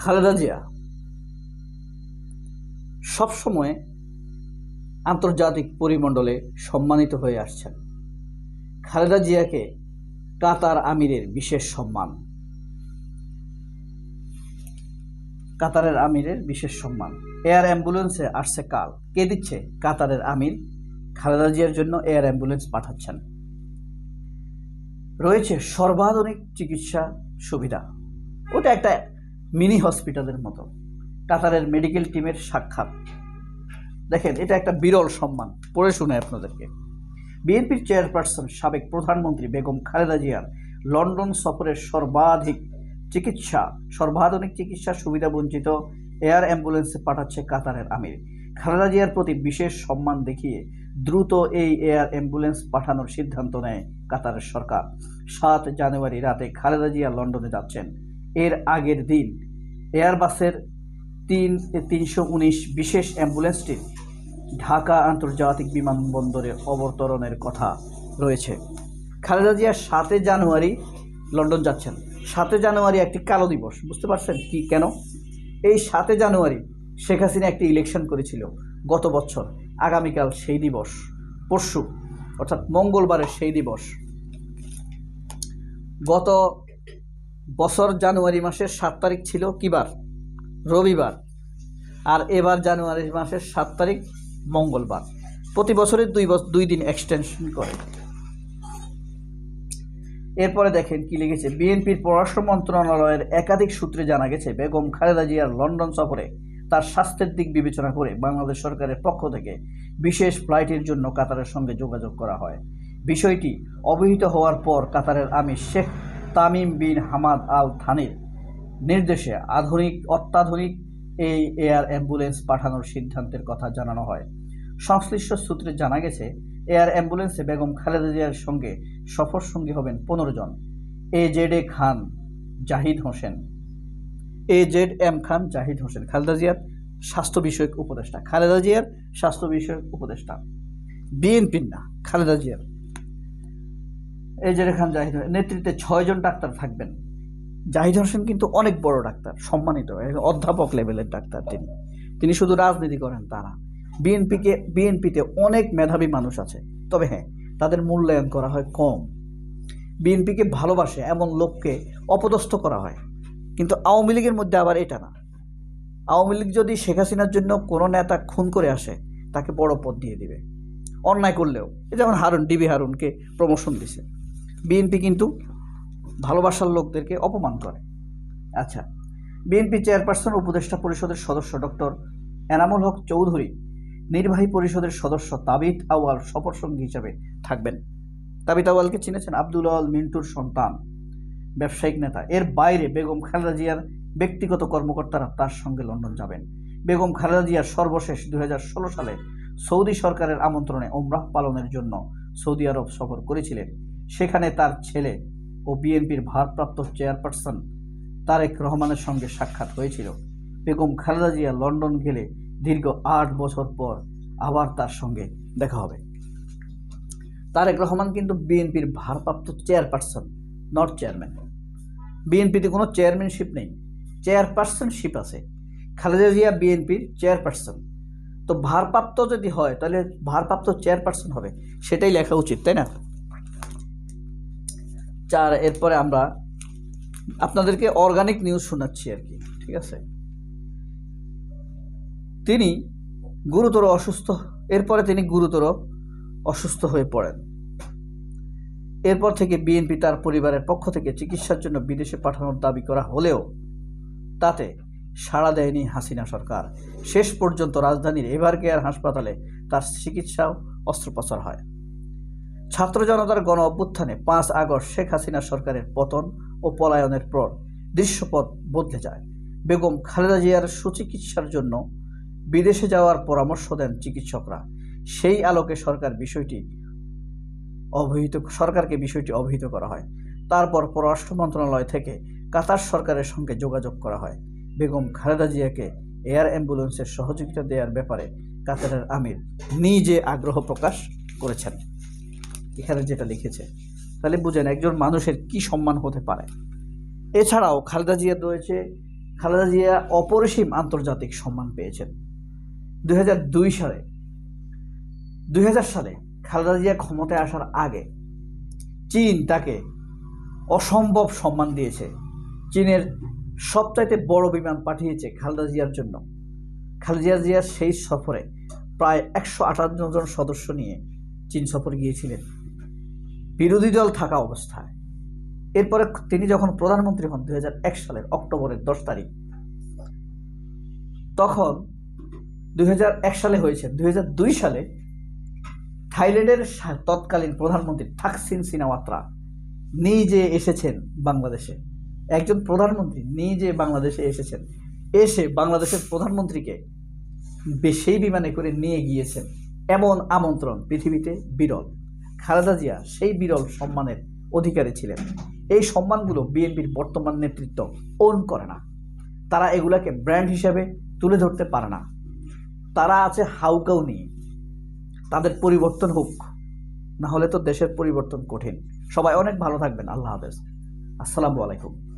খালেদা জিয়া সবসময় আন্তর্জাতিক পরিমণ্ডলে সম্মানিত হয়ে আসছেন। খালেদা জিয়াকে কাতার আমিরের বিশেষ সম্মান। কাতারের আমিরের বিশেষ সম্মান। এয়ার অ্যাম্বুলেন্সে আসছে কাল। কে দিচ্ছে? কাতারের আমির খালেদা জিয়ার জন্য এয়ার অ্যাম্বুলেন্স পাঠাচ্ছেন। রয়েছে সর্বাধুনিক চিকিৎসা সুবিধা। ওটা একটা মিনি হসপিটালের মতো। কাতারের মেডিকেল টিমের সাক্ষাৎ। দেখেন, এটা একটা বিরল সম্মান। পড়ে শুনে আপনাদেরকে। বিএনপির চেয়ারপারসন সাবেক প্রধানমন্ত্রী বেগম খালেদা জিয়ার লন্ডন সফরের সর্বাধিক চিকিৎসা, সর্বাধুনিক চিকিৎসা সুবিধা বঞ্চিত এয়ার অ্যাম্বুলেন্সে পাঠাচ্ছে কাতারের আমির। খালেদা জিয়ার প্রতি বিশেষ সম্মান দেখিয়ে দ্রুত এই এয়ার অ্যাম্বুলেন্স পাঠানোর সিদ্ধান্ত নেয় কাতারের সরকার। সাত জানুয়ারি রাতে খালেদা জিয়া লন্ডনে যাচ্ছেন। এর আগের দিন। এয়ারবাসের তিন, তিনশো উনিশ বিশেষ অ্যাম্বুলেন্সটি ঢাকা আন্তর্জাতিক বিমানবন্দরে অবতরণের কথা রয়েছে। খালেদা জিয়া সাতই জানুয়ারি লন্ডন যাচ্ছেন। সাতই জানুয়ারি একটি কালো দিবস, বুঝতে পারছেন কি, কেন? এই সাতই জানুয়ারি শেখ হাসিনা একটি ইলেকশন করেছিল গত বছর। আগামীকাল সেই দিবস, পরশু, অর্থাৎ মঙ্গলবারের সেই দিবস। গত বছর জানুয়ারি মাসের সাত তারিখ ছিল কিবার? রবিবার। আর এবার জানুয়ারি মাসের সাত তারিখ মঙ্গলবার। প্রতি বছরের দুই বছর দুই দিন এক্সটেনশন করে। এরপরে দেখেন কি লিখেছে, বিএনপির পররাষ্ট্র মন্ত্রণালয়ের একাধিক সূত্রে জানা গেছে, বেগম খালেদা জিয়ার লন্ডন সফরে তার স্বাস্থ্যের দিক বিবেচনা করে বাংলাদেশ সরকারের পক্ষ থেকে বিশেষ ফ্লাইটের জন্য কাতারের সঙ্গে যোগাযোগ করা হয়। বিষয়টি অবহিত হওয়ার পর কাতারের আমির Sheikh Tamim bin Hamad Al থানির নির্দেশে আধুনিক, অত্যাধুনিক এই এয়ার অ্যাম্বুলেন্স পাঠানোর সিদ্ধান্তের কথা জানানো হয়। সংশ্লিষ্ট সূত্রে জানা গেছে, এয়ার অ্যাম্বুলেন্সে বেগম খালেদা জিয়ার সঙ্গে সফর সঙ্গী হবেন পনেরো জন। A Z A Khan Zahid Hossain. A Z M Khan Zahid Hossain. Khaleda জিয়ার স্বাস্থ্য বিষয়ক উপদেষ্টা। খালেদা জিয়ার স্বাস্থ্য বিষয়ক উপদেষ্টা। বিএনপির না, খালেদা জিয়ার। এ জেড খান জাহিদ নেতৃত্বে ছয়জন ডাক্তার থাকবেন। জাহিদ হোসেন কিন্তু অনেক বড় ডাক্তার, সম্মানিত অধ্যাপক লেভেলের ডাক্তার তিনি। তিনি শুধু রাজনীতি করেন তারা বিএনপিকে, বিএনপিতে অনেক মেধাবী মানুষ আছে। তবে হ্যাঁ তাদের মূল্যায়ন করা হয় কম। বিএনপিকে ভালোবাসে এমন লোককে অপদস্থ করা হয়। কিন্তু আওয়ামী লীগের মধ্যে আবার এটা না। আওয়ামী লীগ যদি শেখ হাসিনার জন্য কোনো নেতা খুন করে আসে, তাকে বড় পদ দিয়ে দিবে। অন্যায় করলেও, এই যেমন হারুন, ডিবি হারুনকে প্রমোশন দিছে। বিএনপি কিন্তু ভালোবাসার লোকদেরকে অপমান করে। আচ্ছা বিএনপি চেয়ারপারসন উপদেষ্টা পরিষদের সদস্য ডক্টর এনামুল হক চৌধুরী নির্বাহী পরিষদের সদস্য তাবিত আওয়াল সফরসঙ্গী হিসাবে থাকবেন। তাবিত আওয়ালকে চিনেছেন আব্দুল আওয়াল মিন্টুর সন্তান, ব্যবসায়িক নেতা। এর বাইরে বেগম খালেদা জিয়ার ব্যক্তিগত কর্মকর্তারা তার সঙ্গে লন্ডন যাবেন। বেগম খালেদা জিয়ার সর্বশেষ দুই হাজার ষোলো সালে সৌদি সরকারের আমন্ত্রণে ওমরাহ পালনের জন্য সৌদি আরব সফর করেছিলেন। সেখানে তার ছেলে ও বিএনপির ভারপ্রাপ্ত চেয়ারপারসন তারেক রহমানের সঙ্গে সাক্ষাৎ হয়েছিল। বেগম খালেদা জিয়া লন্ডন গেলে দীর্ঘ আট বছর পর আবার তার সঙ্গে দেখা হবে। তারেক রহমান কিন্তু বিএনপির ভারপ্রাপ্ত চেয়ারপারসন, নট চেয়ারম্যান। বিএনপিতে কোনো চেয়ারম্যানশিপ নেই, চেয়ারপারসনশিপ আছে। খালেদা জিয়া বিএনপির চেয়ারপারসন। তো ভারপ্রাপ্ত যদি হয়, তাহলে ভারপ্রাপ্ত চেয়ারপারসন হবে, সেটাই লেখা উচিত, তাই না? চার, এরপরে আমরা আপনাদেরকে অর্গানিক নিউজ শোনাচ্ছি আর কি, ঠিক আছে? তিনি গুরুতর অসুস্থ, এরপরে তিনি গুরুতর অসুস্থ হয়ে পড়েন। এরপর থেকে বিএনপি তার পরিবারের পক্ষ থেকে চিকিৎসার জন্য বিদেশে পাঠানোর দাবি করা হলেও তাতে সাড়া দেয়নি হাসিনা সরকার। শেষ পর্যন্ত রাজধানীর এভার কেয়ার হাসপাতালে তার চিকিৎসাও অস্ত্রোপচার হয়। ছাত্র জনতার গণ অভ্যুত্থানে পাঁচ আগস্ট শেখ হাসিনা সরকারের পতন ও পলায়নের পর দৃশ্যপথ বদলে যায়। বেগম খালেদা জিয়ার সুচিকিৎসার জন্য বিদেশে যাওয়ার পরামর্শ দেন চিকিৎসকরা। সেই আলোকে সরকার বিষয়টি অবহিত, সরকারকে বিষয়টি অবহিত করা হয়। তারপর পররাষ্ট্র মন্ত্রণালয় থেকে কাতার সরকারের সঙ্গে যোগাযোগ করা হয়। বেগম খালেদা জিয়াকে এয়ার অ্যাম্বুলেন্সের সহযোগিতা দেওয়ার ব্যাপারে কাতারের আমির নিজে আগ্রহ প্রকাশ করেছেন। এখানে যেটা লিখেছে, তাহলে বুঝেন একজন মানুষের কি সম্মান হতে পারে। এছাড়াও খালেদা জিয়া রয়েছে, খালেদা জিয়া অপরিসীম আন্তর্জাতিক সম্মান পেয়েছেন। দুই হাজার দুই সালে, দুই হাজার সালে খালেদা জিয়া ক্ষমতায় আসার আগে চীন তাকে অসম্ভব সম্মান দিয়েছে। চীনের সবচাইতে বড় বিমান পাঠিয়েছে খালেদা জিয়ার জন্য। খালেদা জিয়ার সেই সফরে প্রায় একশো আটান্ন জন সদস্য নিয়ে চীন সফর গিয়েছিলেন। বিরোধী দল থাকা অবস্থায়। এরপরে তিনি যখন প্রধানমন্ত্রী হন দু হাজার এক সালের অক্টোবরের দশ তারিখ, তখন দুই হাজার এক সালে হয়েছে, দুই সালে থাইল্যান্ডের তৎকালীন প্রধানমন্ত্রী থাকসিন সিনাওয়াত্রা নিজে এসেছেন বাংলাদেশে। একজন প্রধানমন্ত্রী নিজে বাংলাদেশে এসেছেন। এসে বাংলাদেশের প্রধানমন্ত্রীকে সেই বিমানে করে নিয়ে গিয়েছেন। এমন আমন্ত্রণ পৃথিবীতে বিরল। খালেদা জিয়া সেই বিরল সম্মানের অধিকারী ছিলেন। এই সম্মানগুলো বিএনপির বর্তমান নেতৃত্ব ওন করে না। তারা এগুলাকে ব্র্যান্ড হিসেবে তুলে ধরতে পারে না। তারা আছে হাউকাউ নিয়ে। তাদের পরিবর্তন হোক, না হলে তো দেশের পরিবর্তন কঠিন। সবাই অনেক ভালো থাকবেন। আল্লাহ হাফেজ। আসসালামু আলাইকুম।